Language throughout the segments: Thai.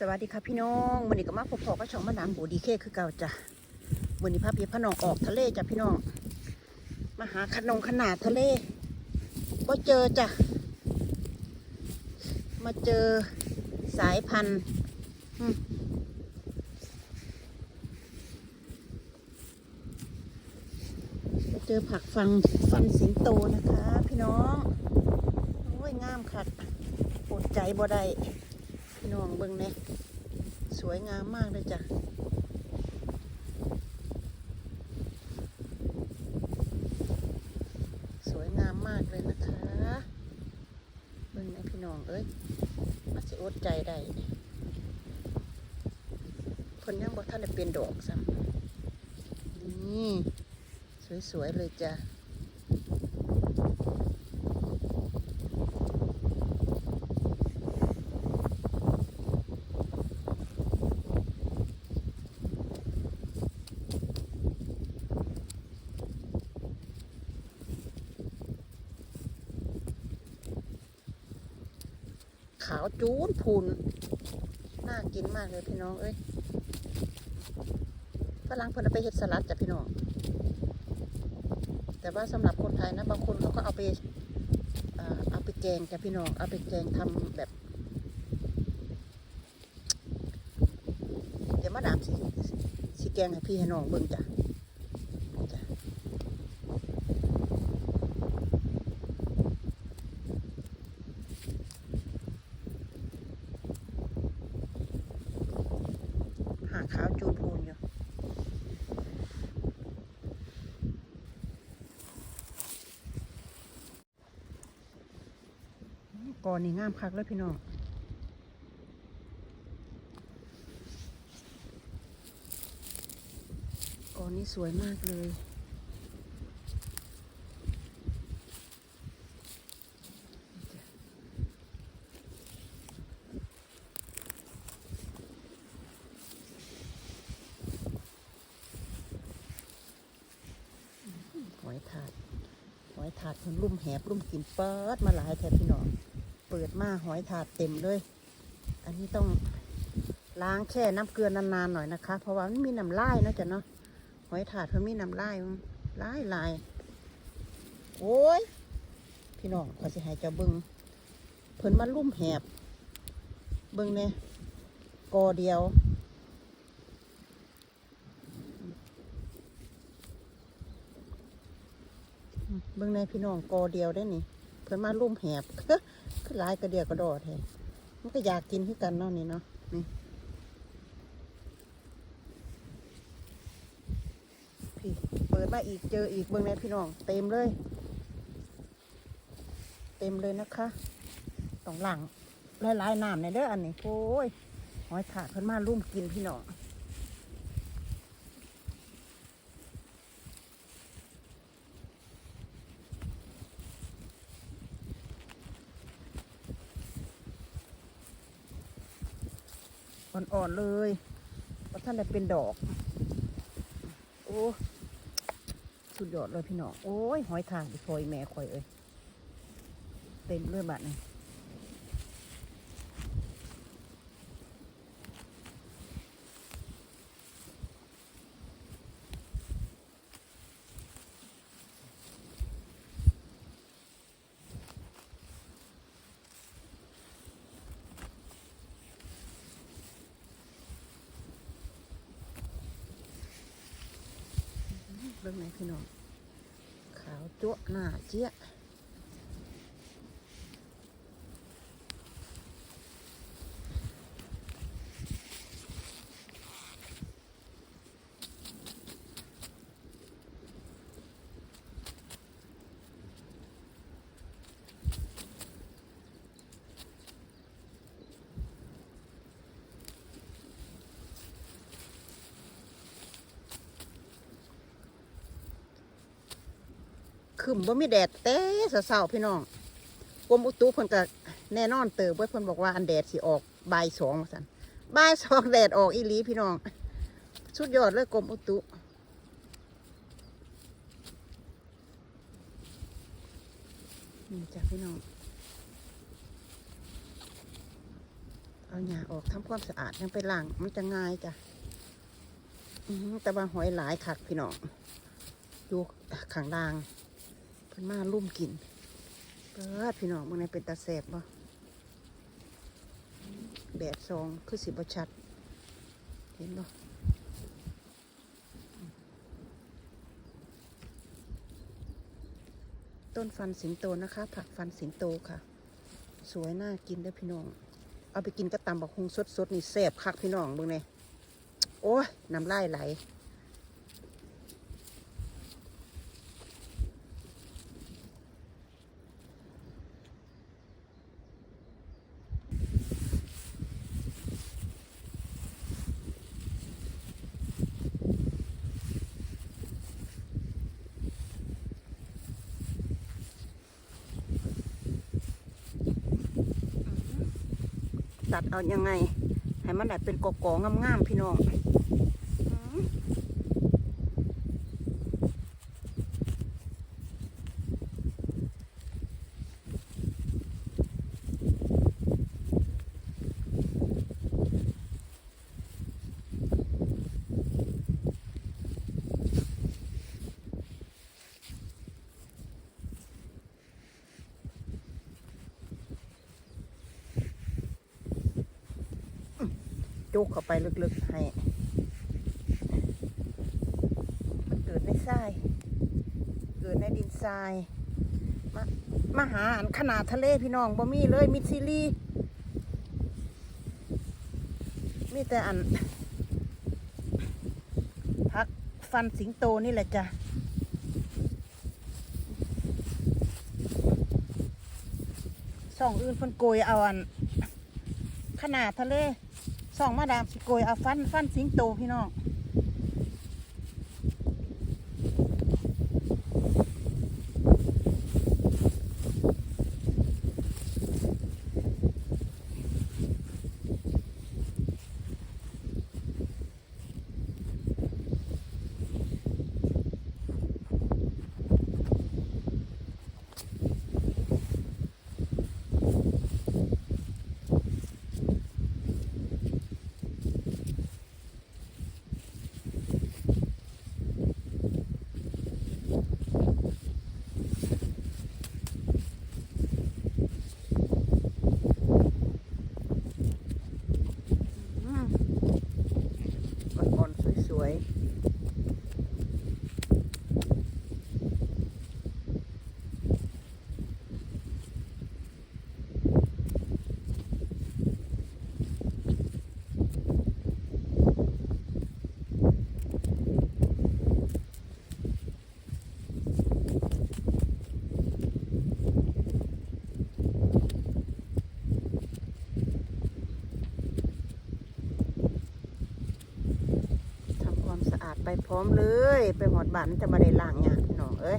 สวัสดีค่ะพี่น้องวันนี้ก็มาพบพอกับช่องมะนามบูดีเคคือเก่าจ้ะวันนี้พาพี่พน้องออกทะเลจ้ะพี่น้องมาหาขนงขนาดทะเลก็เจอจ้ะมาเจอสายพันธุ์มาเจอผักฟังฟันสิงโตนะคะ พี่น้องโอ้ยงามคักอดใจบ่ได้ พี่น้องเบิ่งเนี่ยสวยงามมากเลยจ้ะสวยงามมากเลยนะคะเบิ่งเนี่ยพี่น้องเอ้ยมาสิอดใจได้เพิ่นยังบ่ทันได้เป็นดอกซ้ำนี่สวยๆเลยจ้ะ ขาวจูนพูนน่ากินมากเลยพี่น้องเอ้ยฝรั่งเพิ่นเอาไปเฮ็ดสลัดจ้ะพี่น้อง แต่ว่าสำหรับคนไทยนะ บางคนเขาก็เอาไปเอาไปแกงจ้ะพี่น้อง เอาไปแกงทำแบบ เดี๋ยวมาดามสิสิแกงให้พี่ให้น้องเบิ่งจ้ะ หาขาวจูนพูนอยู่ ก่ อนนี่งามคักเลยพี่น้องก่อนนี้สวยมากเลยหอยถาดหอยถาดเพิ่นลุ่มแหบลุ่มกินเปิดมาหลายแถบพี่น้อง เปิดมาหอยถาดเต็มเลย อันนี้ต้องล้างแช่น้ำเกลือนานๆหน่อยนะคะ เพราะว่ามันมีน้ำลายนะจ้ะเนาะหอยถาดเพิ่นมีน้ำลายลายลายโอ้ยพี่น้องขอสิหายเจ้าเบิงเพิ่นมาลุ่มแหบ เบิงเนี่ยกอเดียว เบิงในพี่น้องกอเดียวได้นี่ เพิ่นมาลุ่มแหบ หลายกระเดียวกระโดอแท้มันก็อยากกินคือกันเนาะนี่เนาะนี่พี่เปิดมาอีกเจออีกเบิ่งในพี่น้อง เต็มเลย เต็มเลยนะคะต้องหลังหลายๆน้ำในเด้ออันนี้โอ้ยหอยถาดเพิ่นมาลุ่มกินพี่น้อง อ่อนๆเลยเพราะท่านได้เป็นดอก โอ้สุดยอดเลยพี่น้อง โอ้ยหอยทางดิคอยแม่คอยเอ้ยเต็มเลยบัดนี้ เรื่องไหนพี่น้องขาวจั๊วหน้าเจี๊ยะ ขึ้นบ่มีแดดแต่เสาๆพี่น้องกรมอุตุเพิ่นก็แน่นอนเติบไว้เพิ่นบอกว่าอันแดดสิออกบ่ายสองว่าซั่นบ่ายสองแดดออกอีหลีพี่น้อง สุดยอดเลยกรมอุตุนี่จ้ะพี่น้อง เอาหญ้าออกทำความสะอาดยังไปล้างมันจะง่ายจ้ะแต่ว่าหอยหลายคักพี่น้องอยู่ข้างล่าง เพิ่นมาลุ่มกินเปิดพี่น้องมึงในเป็นตาแสบบ่แดดซองคือสิบชัด เห็นบ่ต้นฟันสิงโตนะคะ ผักฟันสิงโตค่ะ สวยน่ากินเด้อพี่น้อง เอาไปกินก็ตำบักฮุงสดๆนี่แซ่บคักพี่น้องเบิ่งเนี่ยโอ้ยน้ำลายไหล ตัดเอายังไง ให้มันได้เป็นกอกๆงามๆพี่น้องอื้อ จุกเข้าไปลึกๆให้ มันเกิดในทราย เกิดในดินทราย มามาหาอันขนาดทะเลพี่น้องบ่มีเลยมิดซิลีมีแต่อันพักฟันสิงโตนี่แหละจ้ะส่องอื่นเพิ่นโกยเอาอันขนาดทะเล ส่องมาดามสิโกยเอาฟันฟันสิงโตพี่น้อง อืมอ่อนๆสวยๆทำความสะอาดไป พร้อมเลย ไปหอดบ้านจะมาได้ล่างเนี่ยน้องเอ้ย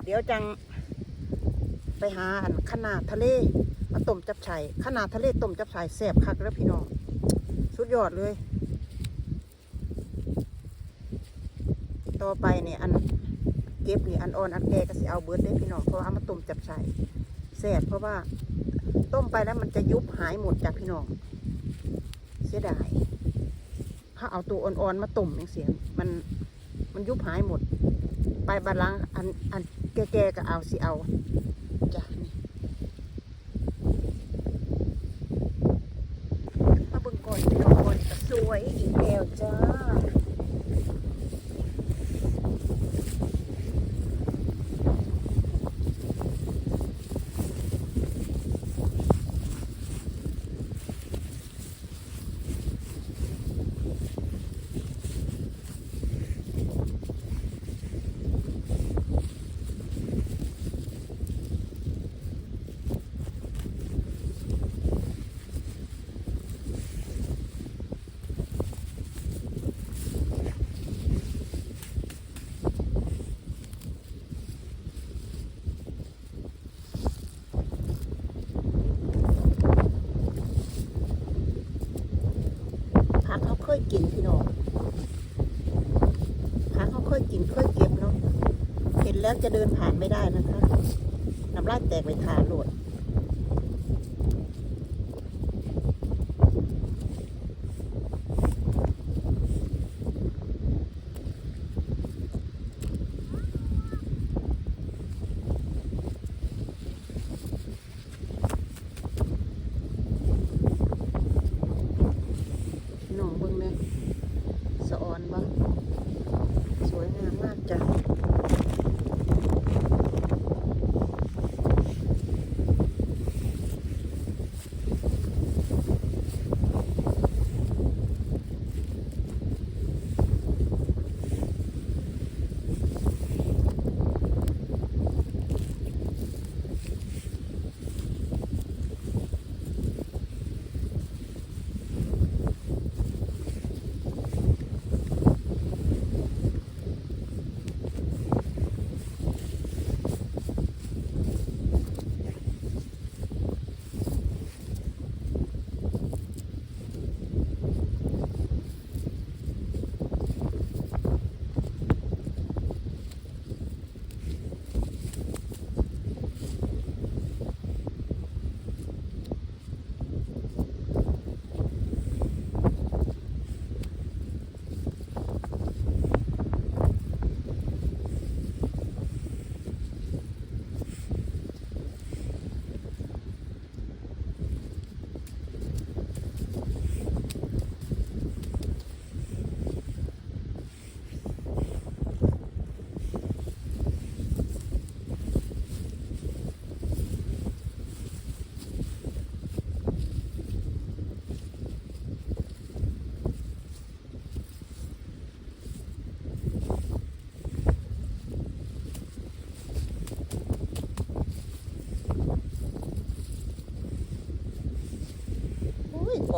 เดี๋ยวจัง ไปหาอันขนาดทะเลมาต้มจับไฉ่ขนาดทะเลต้มจับไฉ่แซ่บคักแล้วพี่น้อง สุดยอดเลย ต่อไปเนี่ยอันเก็บนี่อันอ่อนอันแก่ก็สิเอาเบิร์ดได้พี่น้องเพราะเอามาต้มจับไฉ่แซ่บเพราะว่าต้มไปแล้วมันจะยุบหายหมดจากพี่น้อง เสียดาย ถ้าเอาตัวอ่อนๆมาต้มอย่างเสียมันมันยุบหายหมด ไปบาลังอันอัน แก่ๆก็เอาสิเอาจ้ะนี่มาเบิ่งก่อนพี่น้องก่อนสวยอีกแล้วจ้า ค่อยกินค่อยเก็บเนาะเห็นแล้ว จะเดินผ่านไม่ได้นะคะน้ำลายแตกไปทาโหลด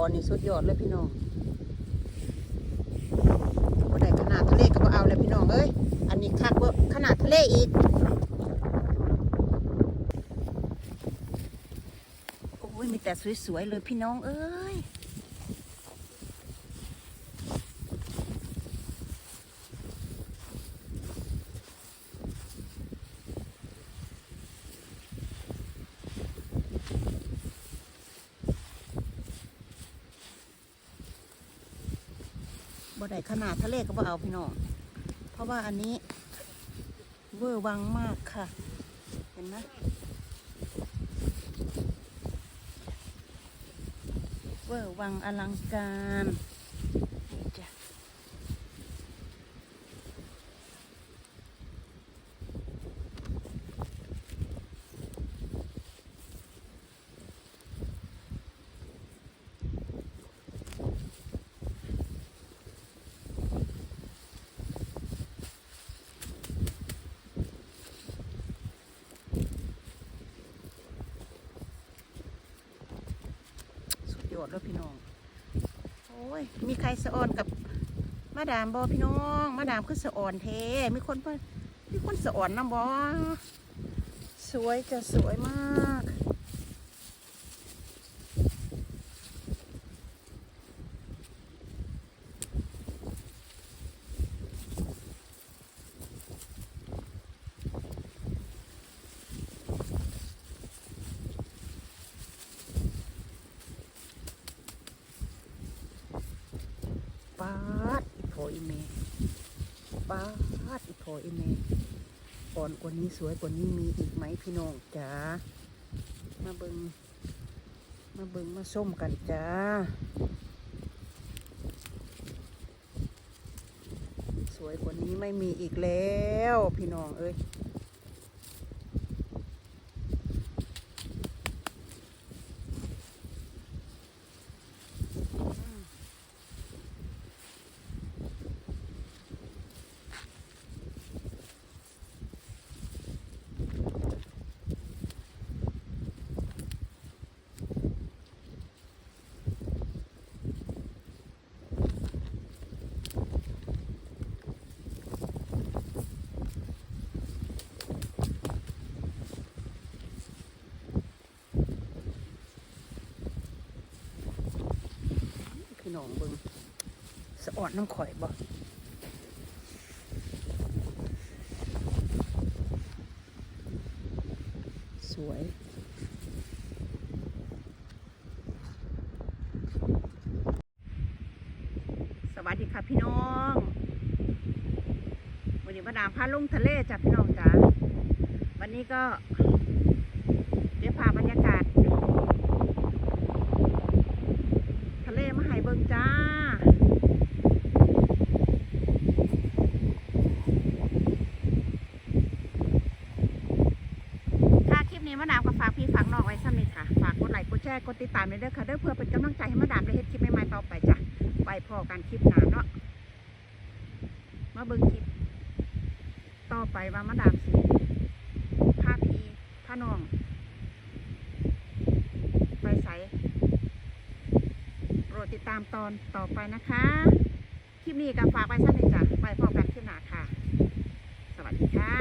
อุ้ยอนนี่สุดยอดเลยพี่น้องบ่ได้ขนาดทะเลก็บ่เอาเลยพี่น้องเอ้ย อันนี้คักเบอขนาดทะเลอีกโอ้ยมีแต่สวยๆเลยพี่น้องเอ้ย บ่ได้ขนาดทะเลก็บ่เอาพี่น้อง เพราะว่าอันนี้ เวอร์วังมากค่ะ เห็นไหมเวอร์วังอลังการนี่จ้ะสุ ดแล้วพี่น้อง โอ้ย มีใครสะออนกับมาดามบอพี่น้อง มาดามคือสะออนเทมีคนเพิ่นมีคนสะออนน้ำบอสวยจะสวยมาก ปาดอีโพอีเมปาดอีโพอีเมอ่อนกว่านี้ สวยกว่านี้มีอีกไหมพี่น้องจ๋ามาเบิงมาเบิงมาส้มกันจ้า สวยกว่านี้ไม่มีอีกแล้ว พี่น้องเอ้ย อนน้ำข่อยบ่สวยสวัสดีค่ะพี่น้องวันนี้มาดามพาลงทะเลจ้ะพี่น้องจ้ะวันนี้ก็เดี๋ยวพาบรรยากาศ ตามตอนต่อไปนะคะ คลิปนี้ก็ฝากไว้สั้นๆจ้ะไปพบกันคลิปหน้าค่ะ สวัสดีค่ะ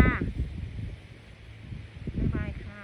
บ๊ายบายค่ะ